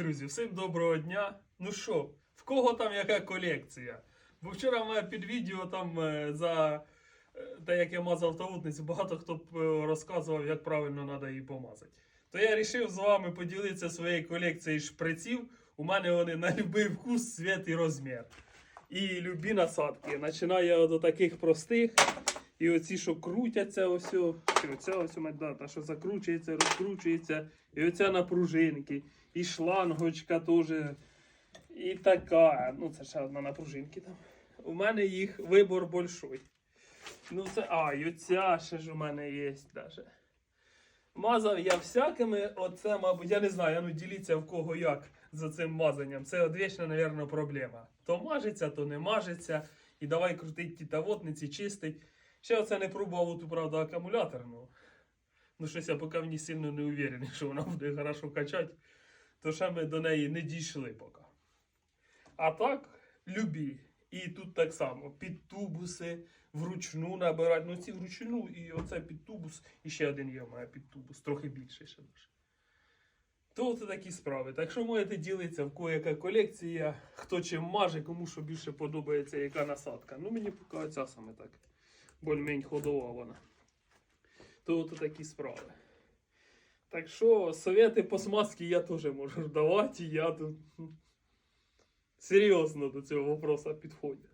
друзі, всім доброго дня. Ну що, в кого там яка колекція? Бо вчора мене під відео там е, за е, те, як я мазав тавутницю, багато хто е, розказував, як правильно треба її помазати. То я вирішив з вами поділитися своєю колекцією шприців. У мене вони на будь-який вкус, цвіт і розмір. І любі насадки. Починаю до таких простих. І оці, що крутяться, ось, і оця ось у мене да, та, що закручується, розкручується, і оця на пружинки, і шлангочка теж. І така. Ну, це ще одна на пружинки там. У мене їх вибор большой. Ну, це. А, і оця ще ж у мене є даже. Мазав я всякими, оце, мабуть, я не знаю, ну діліться в кого як за цим мазанням. Це одвічна, мабуть, проблема. То мажеться, то не мажеться. І давай крутить ті тавотниці, чистить. Ще оце не пробував ту, правда, акумуляторну. Ну, щось я поки в ній сильно не уверений, що вона буде хорошо качати. То ще ми до неї не дійшли поки. А так, любі. І тут так само під тубуси, вручну набирати. Ну ці вручну, і оце під тубус, і ще один є мене під тубус, трохи більший ще дуже. То от такі справи. Так що можете ділитися, в кого яка колекція, хто чим маже, кому що більше подобається, яка насадка. Ну мені поки оця саме так. Більш-менш ходова вона. То такі справи. Так що совєти по смазці я теж можу давати, я тут серйозно до цього вопроса підходжу.